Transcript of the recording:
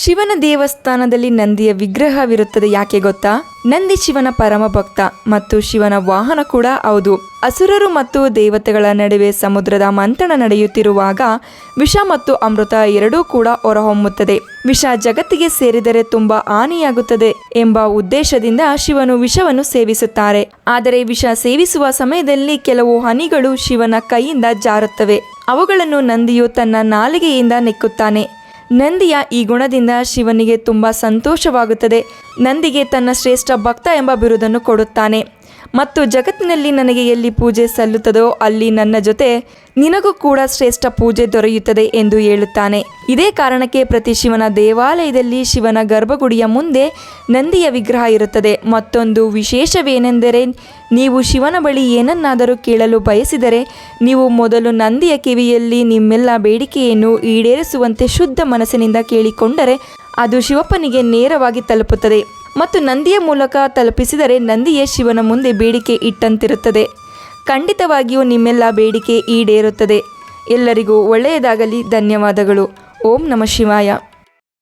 ಶಿವನ ದೇವಸ್ಥಾನದಲ್ಲಿ ನಂದಿಯ ವಿಗ್ರಹವಿರುತ್ತದೆ ಯಾಕೆ ಗೊತ್ತಾ? ನಂದಿ ಶಿವನ ಪರಮ ಭಕ್ತ ಮತ್ತು ಶಿವನ ವಾಹನ ಕೂಡ ಹೌದು. ಅಸುರರು ಮತ್ತು ದೇವತೆಗಳ ನಡುವೆ ಸಮುದ್ರದ ಮಂಥನ ನಡೆಯುತ್ತಿರುವಾಗ ವಿಷ ಮತ್ತು ಅಮೃತ ಎರಡೂ ಕೂಡ ಹೊರಹೊಮ್ಮುತ್ತದೆ. ವಿಷ ಜಗತ್ತಿಗೆ ಸೇರಿದರೆ ತುಂಬಾ ಹಾನಿಯಾಗುತ್ತದೆ ಎಂಬ ಉದ್ದೇಶದಿಂದ ಶಿವನು ವಿಷವನ್ನು ಸೇವಿಸುತ್ತಾರೆ. ಆದರೆ ವಿಷ ಸೇವಿಸುವ ಸಮಯದಲ್ಲಿ ಕೆಲವು ಹನಿಗಳು ಶಿವನ ಕೈಯಿಂದ ಜಾರುತ್ತವೆ. ಅವುಗಳನ್ನು ನಂದಿಯು ತನ್ನ ನಾಲಿಗೆಯಿಂದ ನೆಕ್ಕುತ್ತಾನೆ. ನಂದಿಯ ಈ ಗುಣದಿಂದ ಶಿವನಿಗೆ ತುಂಬ ಸಂತೋಷವಾಗುತ್ತದೆ. ನಂದಿಗೆ ತನ್ನ ಶ್ರೇಷ್ಠ ಭಕ್ತ ಎಂಬ ಬಿರುದನ್ನು ಕೊಡುತ್ತಾನೆ. ಮತ್ತು ಜಗತ್ತಿನಲ್ಲಿ ನನಗೆ ಎಲ್ಲಿ ಪೂಜೆ ಸಲ್ಲುತ್ತದೋ ಅಲ್ಲಿ ನನ್ನ ಜೊತೆ ನಿನಗೂ ಕೂಡ ಶ್ರೇಷ್ಠ ಪೂಜೆ ದೊರೆಯುತ್ತದೆ ಎಂದು ಹೇಳುತ್ತಾನೆ. ಇದೇ ಕಾರಣಕ್ಕೆ ಪ್ರತಿ ಶಿವನ ದೇವಾಲಯದಲ್ಲಿ ಶಿವನ ಗರ್ಭಗುಡಿಯ ಮುಂದೆ ನಂದಿಯ ವಿಗ್ರಹ ಇರುತ್ತದೆ. ಮತ್ತೊಂದು ವಿಶೇಷವೇನೆಂದರೆ, ನೀವು ಶಿವನ ಬಳಿ ಏನನ್ನಾದರೂ ಕೇಳಲು ಬಯಸಿದರೆ, ನೀವು ಮೊದಲು ನಂದಿಯ ಕಿವಿಯಲ್ಲಿ ನಿಮ್ಮೆಲ್ಲ ಬೇಡಿಕೆಯನ್ನು ಈಡೇರಿಸುವಂತೆ ಶುದ್ಧ ಮನಸ್ಸಿನಿಂದ ಕೇಳಿಕೊಂಡರೆ ಅದು ಶಿವಪ್ಪನಿಗೆ ನೇರವಾಗಿ ತಲುಪುತ್ತದೆ. ಮತ್ತು ನಂದಿಯ ಮೂಲಕ ತಲುಪಿಸಿದರೆ ನಂದಿಯೇ ಶಿವನ ಮುಂದೆ ಬೇಡಿಕೆ ಇಟ್ಟಂತಿರುತ್ತದೆ. ಖಂಡಿತವಾಗಿಯೂ ನಿಮ್ಮೆಲ್ಲ ಬೇಡಿಕೆ ಈಡೇರುತ್ತದೆ. ಎಲ್ಲರಿಗೂ ಒಳ್ಳೆಯದಾಗಲಿ. ಧನ್ಯವಾದಗಳು. ಓಂ ನಮ ಶಿವಾಯ.